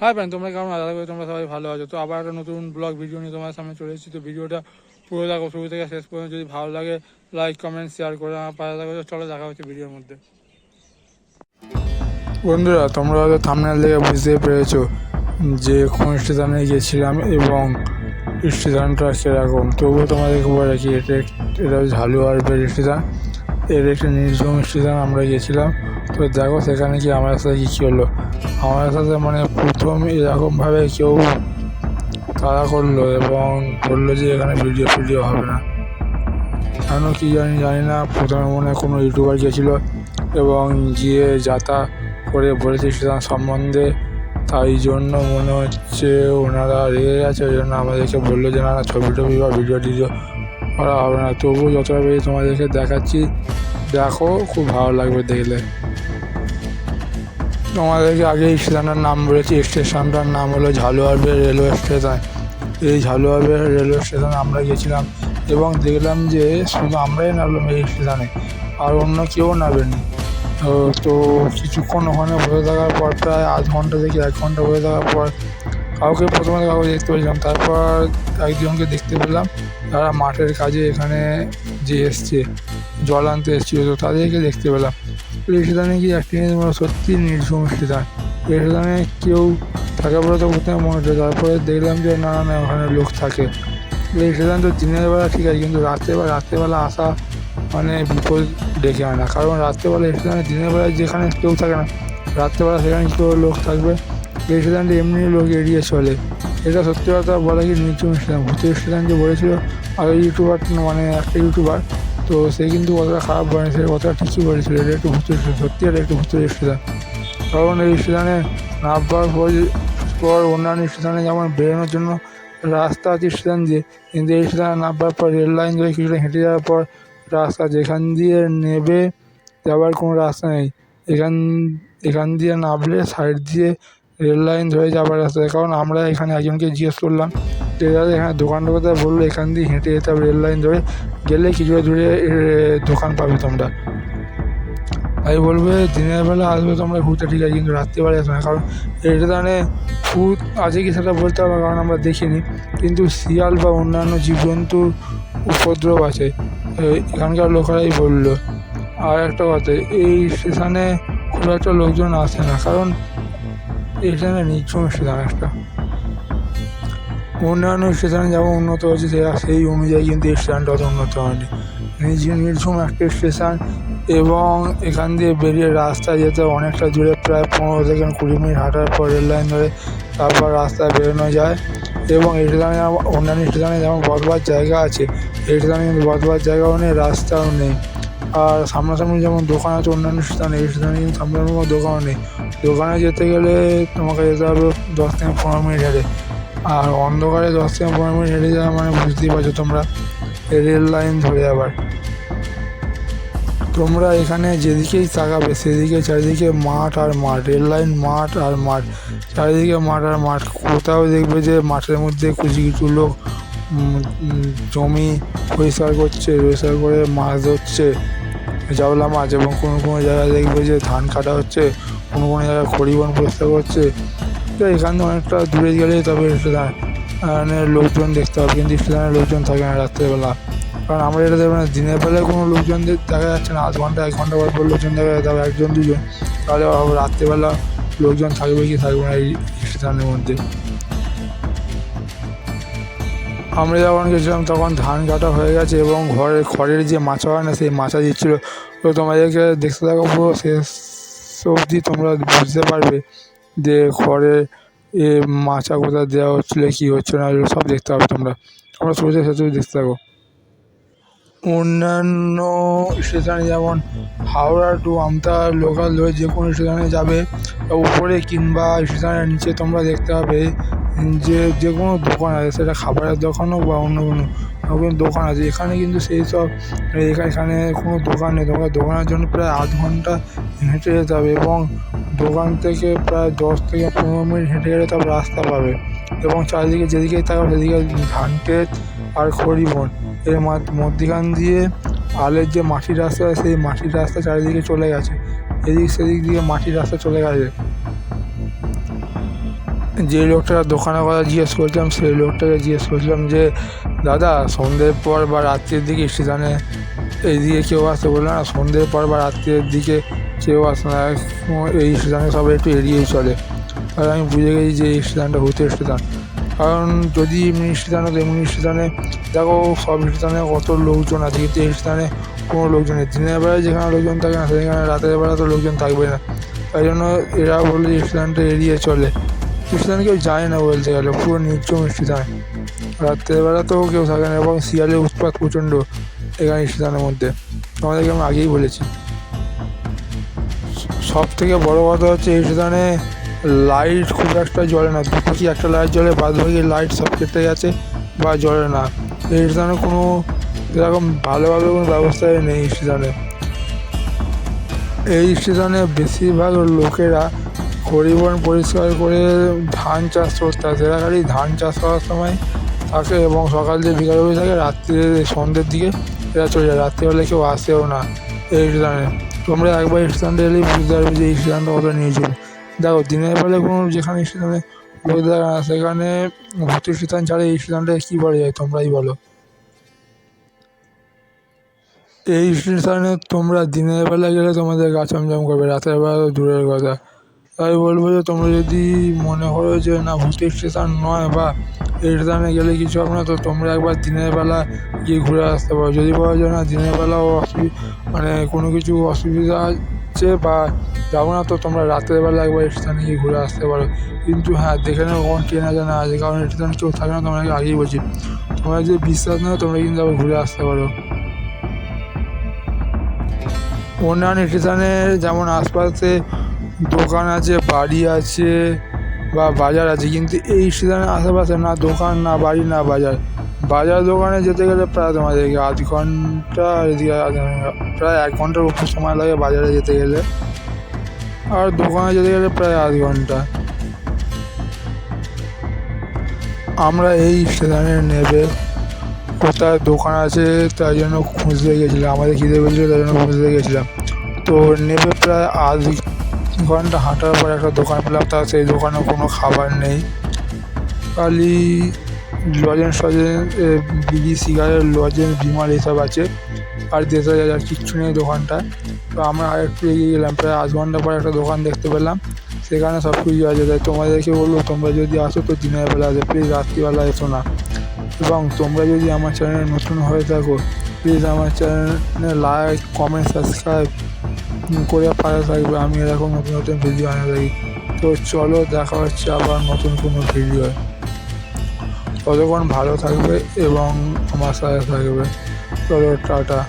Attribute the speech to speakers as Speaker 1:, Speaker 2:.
Speaker 1: Hi friend, তোমরা কেমন? আলাদা করে তোমরা সবাই ভালো আছো। তো আবার একটা নতুন ব্লগ ভিডিও নিয়ে তোমার সামনে চলে এসেছি। তো ভিডিওটা পুরো দেখো, শুরু থেকে শেষ পর্যন্ত। যদি ভালো লাগে লাইক কমেন্ট শেয়ার করে আমার পাশে থাকো চলো দেখা হচ্ছে ভিডিওর মধ্যে। বন্ধুরা, তোমরা হয়তো থামনেল দেখে বুঝতে পেরেছ যে কোন স্টেশনে গেছিলাম এবং স্টেশনটা সেরকম তবুও তোমাদেরকে বলে রাখি, এটা এটা ঝালুয়ার স্টেশন। এর একটি নির্জম স্টেশন আমরা গেছিলাম তো দেখো সেখানে কি আমার সাথে কী হলো আমার সাথে মানে প্রথম এরকমভাবে কেউ তাড়া করল এবং বলল যে এখানে ভিডিও ফিডিও হবে না। কেন কি জানি জানি না। প্রথমে মনে কোনো ইউটিউবার গিয়েছিল এবং গিয়ে যাতা করে বলেছে স্টেশন সম্বন্ধে। তাই জন্য মনে হচ্ছে ওনারা রেগে গেছে। ওই জন্য আমাদেরকে বলল যে, না ছবি টবি বা ভিডিও টিডিও করা হবে না। তবুও যতটা বেশি তোমাদেরকে দেখাচ্ছি। দেখো, খুব ভালো লাগবে দেখলে। তোমাদেরকে আগে স্টেশনটার নাম বলেছি স্টেশনটার নাম হলো ঝালুয়ারবে রেলওয়ে স্টেশন। এই ঝালুয়ারবে রেলওয়ে স্টেশনে আমরা গেছিলাম এবং দেখলাম যে শুধু আমরাই নামলাম এই স্টেশনে, আর অন্য কেউ নামেনি। তো কিছুক্ষণ ওখানে বসে থাকার পর, প্রায় আধ ঘণ্টা থেকে এক ঘণ্টা বসে থাকার পর কাউকে প্রথমে কাউকে দেখতে পেলাম, তারপর একজনকে দেখতে পেলাম তারা মাঠের কাজে এখানে যে এসছে, জল আনতে এসেছিল, তো তাদেরকে দেখতে পেলাম। স্টেশনে কি একটি জিনিস মনে সত্যি নির্ঝুম এই স্টেশনে কেউ থাকে বলে তো প্রথমে মনে হচ্ছে? তারপরে দেখলাম যে না না, ওখানে লোক থাকে। স্টেশন তো দিনের বেলা ঠিক আছে, কিন্তু রাত্রেবেলা রাত্রেবেলা আসা মানে বিপদ ডেকে আনা কারণ রাত্রেবেলা স্টেশনে দিনের বেলায় যেখানে কেউ থাকে না, রাত্রেবেলা সেখানে কেউ লোক থাকবে? স্টেশনটা এমনি লোক এড়িয়ে চলে। এটা সত্যি কথা বলা কি নির্জম স্টেশন ভূতের স্টেশন যে বলেছিল, আর ইউটিউবার মানে একটা ইউটিউবার তো সে কিন্তু কতটা খারাপ বলেনি কতটা ঠিকই বলেছিল এটা একটু ভূতের সত্যি এটা একটু ভূতের স্টেশন কারণ এই স্টেশনে নামবার পর পর অন্যান্য স্টেশনে যেমন বেরোনোর জন্য রাস্তা আছে স্টেশন দিয়ে, কিন্তু এই স্টেশনে নামবার পর রেল লাইন ধরে কিছুটা হেঁটে যাওয়ার পর রাস্তা যেখান দিয়ে নেবে যাওয়ার কোনো রাস্তা নেই। এখান এখান দিয়ে নামলে সাইড দিয়ে রেল লাইন ধরে যাবার রাস্তা কারণ আমরা এখানে একজনকে জিজ্ঞেস করলাম যে দাদা এখানে দোকানটা কোথায় বলল, এখান দিয়ে হেঁটে যেতে হবে, রেল লাইন ধরে। গেলে কিছুটা দূরে দোকান পাবে তোমরা? তাই বলবে, দিনের বেলা আসবে তোমরা ঘুরতে ঠিক আছে, কিন্তু রাত্রিবেলা আসবে না, কারণ এটা জানে ভূত আছে কি সেটা বলতে হবে, কারণ আমরা দেখিনি। কিন্তু শিয়াল বা অন্যান্য জীবজন্তুর উপদ্রব আছে। এখানকার লোকেরাই বলল। আর একটা কথা, এই স্টেশনে খুব একটা লোকজন আসে না, কারণ এই স্টেশনে নির্ঝুম স্টেশন একটা। অন্যান্য স্টেশনে যেমন উন্নত হয়েছে সেই অনুযায়ী কিন্তু এই স্টেশনটা অত উন্নত হয়নি। নির্ঝুম একটা স্টেশন এবং এখান দিয়ে বেরিয়ে রাস্তায় যেতে অনেকটা দূরে, প্রায় পনেরো থেকে কুড়ি মিনিট হাঁটার পর রেল লাইন ধরে তারপর রাস্তায় বেরোনো যায় এবং এই স্টেশনে অন্যান্য স্টেশনে যেমন বসবার জায়গা আছে। এই স্টেশনে কিন্তু বসবার জায়গাও নেই, রাস্তাও নেই। আর সামনাসামনি যেমন দোকান আছে অন্যান্য স্টেশনে এই কিন্তু সামনাসামনি কোনো দোকানও নেই। দোকানে যেতে গেলে তোমাকে যেতে হবে দশ থেকে পনেরো মিনিট হেঁটে। আর অন্ধকারে দশ থেকে পনেরো মিনিট হেঁটে যাওয়া মানে বুঝতেই পারছ তোমরা। রেল লাইন ধরে আবার। তোমরা এখানে যেদিকেই তাকাবে, সেদিকে চারিদিকে মাঠ আর মাঠ, রেল লাইন মাঠ আর মাঠ, চারিদিকে মাঠ আর মাঠ। কোথাও দেখবে যে মাঠের মধ্যে কিছু কিছু লোক জমি পরিষ্কার করছে, পরিষ্কার করে মাছ ধরছে জাওলা মাছ এবং কোনো কোনো জায়গায় দেখবে যে ধান কাটা হচ্ছে, কোনো কোনো জায়গায় খড়িবন পরিষ্কার করছে তো এখান অনেকটা দূরে গেলেই তবে স্টেশনে লোকজন দেখতে হবে কিন্তু স্টেশনে লোকজন থাকে না রাত্রেবেলা। কারণ আমরা এটা দেখব না, দিনের বেলায় কোনো লোকজনদের দেখা যাচ্ছে না, আধ ঘণ্টা, এক ঘণ্টা পর পর লোকজন দেখা যাবে একজন, দুজন। তাহলে রাত্রেবেলা লোকজন থাকবে কি থাকবে না এই স্থানের মধ্যে। আমরা যখন গেছিলাম তখন ধান কাটা হয়ে গেছে এবং ঘরে খড়ের যে মাচা হয় না, সেই মাছা দিচ্ছিল। তো তোমাদেরকে দেখতে থাকো পুরো শেষ অবধি, তোমরা বুঝতে পারবে। যে খড়ের এ মাচা কোথায় দেওয়া হচ্ছিল, কী হচ্ছে না সব দেখতে হবে তোমরা। তোমরা শুরু থেকে দেখতে থাকো। অন্যান্য স্টেশনে যেমন হাওড়া টু আমতা লোকাল ধরে যে কোনো স্টেশনে যাবে উপরে কিংবা স্টেশনের নিচে তোমরা দেখতে পাবে যে যে কোনো দোকান আছে, সেটা খাবারের দোকান হোক বা অন্য কোনো কোনো দোকান আছে। এখানে কিন্তু সেই সব, এখানে কোনো দোকান নেই। তোমার দোকানের জন্য প্রায় আধ ঘণ্টা হেঁটে যেতে হবে এবং দোকান থেকে প্রায় দশ থেকে পনেরো মিনিট হেঁটে গেলে তারপর রাস্তা পাবে। এবং চারিদিকে যেদিকে তাকাবে সেদিকে ধান আর খড়ি বন। এর মধ্যিখান দিয়ে আলের যে মাটির রাস্তা, সেই মাটির রাস্তা চারিদিকে চলে গেছে। এদিক সেদিক দিয়ে মাটির রাস্তা চলে গেছে। যে লোকটা দোকানের কথা জিজ্ঞেস করছিলাম, সেই লোকটাকে জিজ্ঞেস করছিলাম যে, দাদা, সন্ধ্যের পর বা রাত্রির দিকে স্টেশনে এইদিকে কেউ আসে? বলল, না, সন্ধ্যের পর বা রাত্রের দিকে কেউ আসে না। এই স্টেশনে সবাই একটু এড়িয়েই চলে। আর আমি বুঝে গেছি যে এই স্টেশনটা ভূতের স্টেশন কারণ যদি এমনি স্টেশন হতো এমনি স্টেশনে দেখো, সব স্টেশনে কত লোকজন আছে, কিন্তু এই স্টেশনে কোনো লোকজন নেই। দিনের বেলায় যেখানে লোকজন থাকে না, সেখানে রাতের বেলা তো লোকজন থাকবে না। তাই জন্য এরা বলল যে স্টেশনটা এড়িয়ে চলে। স্টেশনে কেউ যায় না বলতে গেলে, পুরো নির্জম স্টেশন রাত্রেবেলা তো কেউ থাকে না, এবং শিয়ালের উৎপাত প্রচণ্ড এখানে স্টেশনের মধ্যে। তোমাদেরকে আমি আগেই বলেছি। সব থেকে বড় কথা হচ্ছে এই স্টেশনে লাইট খুব একটা জ্বলে না। দুটো একটা লাইট জ্বলে বাদ বাকি লাইট সব কেটে গেছে বা জ্বলে না। এই স্টেশনে কোনো এরকম ভালোভাবে কোনো ব্যবস্থাই নেই স্টেশনে এই স্টেশনে বেশিরভাগ লোকেরা পরিবহন পরিষ্কার করে ধান চাষ করতে আসে। এরা খালি ধান চাষ করার সময় থাকে এবং সকাল দিয়ে বিকাল অবধি থাকে, রাত্রে সন্ধ্যের দিকে এরা চলে যায়। রাত্রিবেলা কেউ আসেও না এই স্টেশনে তোমরা একবার স্থান এলেই বুঝতে পারবে যে এই কতটা কত নিয়েছিল। দেখো, দিনের বেলায় কোনো যেখানে স্টেশনে না, সেখানে ভর্তি স্থান ছাড়া এই স্টেশনটা কী বলা যায়, তোমরাই বলো। এই স্টেশনে তোমরা দিনের বেলা গেলে তোমাদের গা চমচম করবে, রাতের বেলা দূরের কথা। তাই বলব যে তোমরা যদি মনে করো যে না ভূতের স্টেশন নয় বা স্টেশনে গেলে কিছু হবে না, তো তোমরা একবার দিনের বেলা গিয়ে ঘুরে আসতে পারো। যদি বলো যে না দিনের বেলাও মানে কোনো কিছু অসুবিধা হচ্ছে বা যাব না, তো তোমরা রাতের বেলা একবার স্টেশনে গিয়ে ঘুরে আসতে পারো। কিন্তু হ্যাঁ দেখে নেব কখন ট্রেন আছে না আছে কারণ স্টেশনে কেউ থাকে না তোমাকে আগেই বলছি। তোমরা যদি বিশ্বাস না তোমরা কিন্তু আবার ঘুরে আসতে পারো। অন্যান্য স্টেশনে যেমন আশপাশে দোকান আছে, বাড়ি আছে বা বাজার আছে। কিন্তু এই স্টেশনের আশেপাশে না, দোকান না, বাড়ি না, বাজার। বাজার দোকানে যেতে গেলে প্রায় তোমাদেরকে আধ ঘণ্টা প্রায় এক ঘণ্টার উপর সময় লাগে বাজারে যেতে গেলে। আর দোকানে যেতে গেলে প্রায় আধ ঘণ্টা। আমরা এই স্টেশনে নেবে। কোথায় দোকান আছে তাই জন্য খুঁজতে গেছিলাম। আমাদের খিদে পেয়েছিল তাই জন্য খুঁজতে গেছিলাম। তো নেবে প্রায় আধ ঘণ্টা হাঁটার পর একটা দোকান পেলাম তা সেই দোকানে কোনো খাবার নেই। খালি লজেন্স এ, বিড়ি সিগারেট লজেন্স বিমার এসব আছে। আর দেশে আর কিচ্ছু নেই দোকানটা। তো আমরা আর একটু এগিয়ে গেলাম প্রায় আধ ঘণ্টা পর একটা দোকান দেখতে পেলাম। সেখানে সব কিছু আছে। তাই তোমাদেরকে বলব তোমরা যদি আসো তো দিনের বেলা আসো প্লিজ রাত্রিবেলা এসো না। এবং তোমরা যদি আমার চ্যানেলে নতুন হয়ে থাকো প্লিজ আমার চ্যানেলে লাইক কমেন্ট সাবস্ক্রাইব করে পাড়া থাকবে, আমি এরকম নতুন নতুন ভিডিও আনা থাকি। তো চলো দেখা হচ্ছে আবার নতুন কোনো ভিডিও ততক্ষণ ভালো থাকবে এবং আমার সাথে থাকবে। চলো, টাটা।